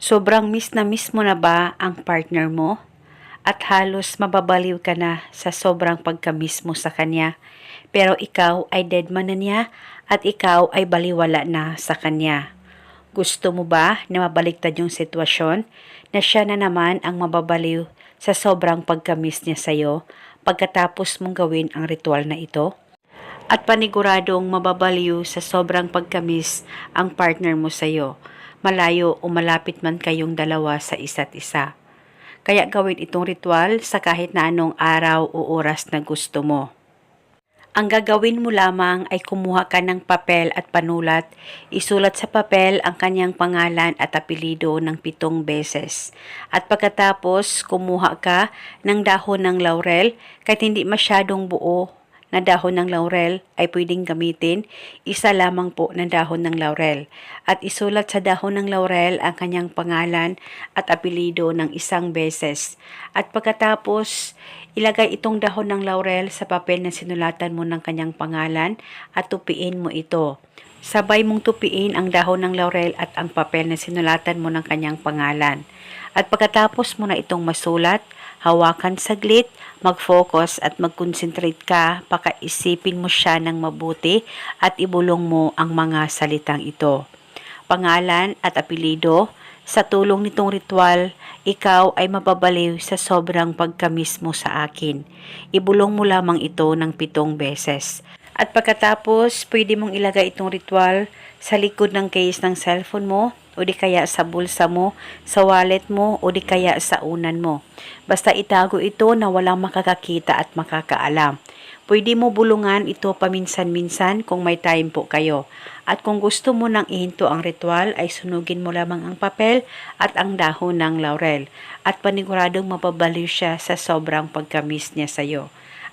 Sobrang miss na miss mo na ba ang partner mo? At halos mababaliw ka na sa sobrang pagkamiss mo sa kanya. Pero ikaw ay dead man na niya at ikaw ay baliwala na sa kanya. Gusto mo ba na mabaliktad yung sitwasyon na siya na naman ang mababaliw sa sobrang pagkamiss niya sa'yo pagkatapos mong gawin ang ritual na ito? At paniguradong mababaliw sa sobrang pagkamiss ang partner mo sa'yo, malayo o malapit man kayong dalawa sa isa't isa. Kaya gawin itong ritual sa kahit na anong araw o oras na gusto mo. Ang gagawin mo lamang ay kumuha ka ng papel at panulat. Isulat sa papel ang kanyang pangalan at apelido ng pitong beses. At pagkatapos, kumuha ka ng dahon ng laurel kahit hindi masyadong buo na dahon ng laurel ay pwedeng gamitin, isa lamang po ng dahon ng laurel. At isulat sa dahon ng laurel ang kanyang pangalan at apelido ng isang beses. At pagkatapos, ilagay itong dahon ng laurel sa papel na sinulatan mo ng kanyang pangalan at tupiin mo ito. Sabay mong tupiin ang dahon ng laurel at ang papel na sinulatan mo ng kanyang pangalan. At pagkatapos mo na itong masulat, hawakan saglit, mag-focus at mag-concentrate ka, pakaisipin mo siya ng mabuti at ibulong mo ang mga salitang ito. Pangalan at apelido, sa tulong nitong ritual, ikaw ay mababaliw sa sobrang pagkamis mo sa akin. Ibulong mo lamang ito ng pitong beses. At pagkatapos, pwede mong ilagay itong ritual sa likod ng case ng cellphone mo o di kaya sa bulsa mo, sa wallet mo o di kaya sa unan mo. Basta itago ito na walang makakakita at makakaalam. Pwede mo bulungan ito paminsan-minsan kung may time po kayo. At kung gusto mo nang ihinto ang ritual ay sunugin mo lamang ang papel at ang dahon ng laurel. At paniguradong mapabaliw siya sa sobrang pagkamis niya sa iyo.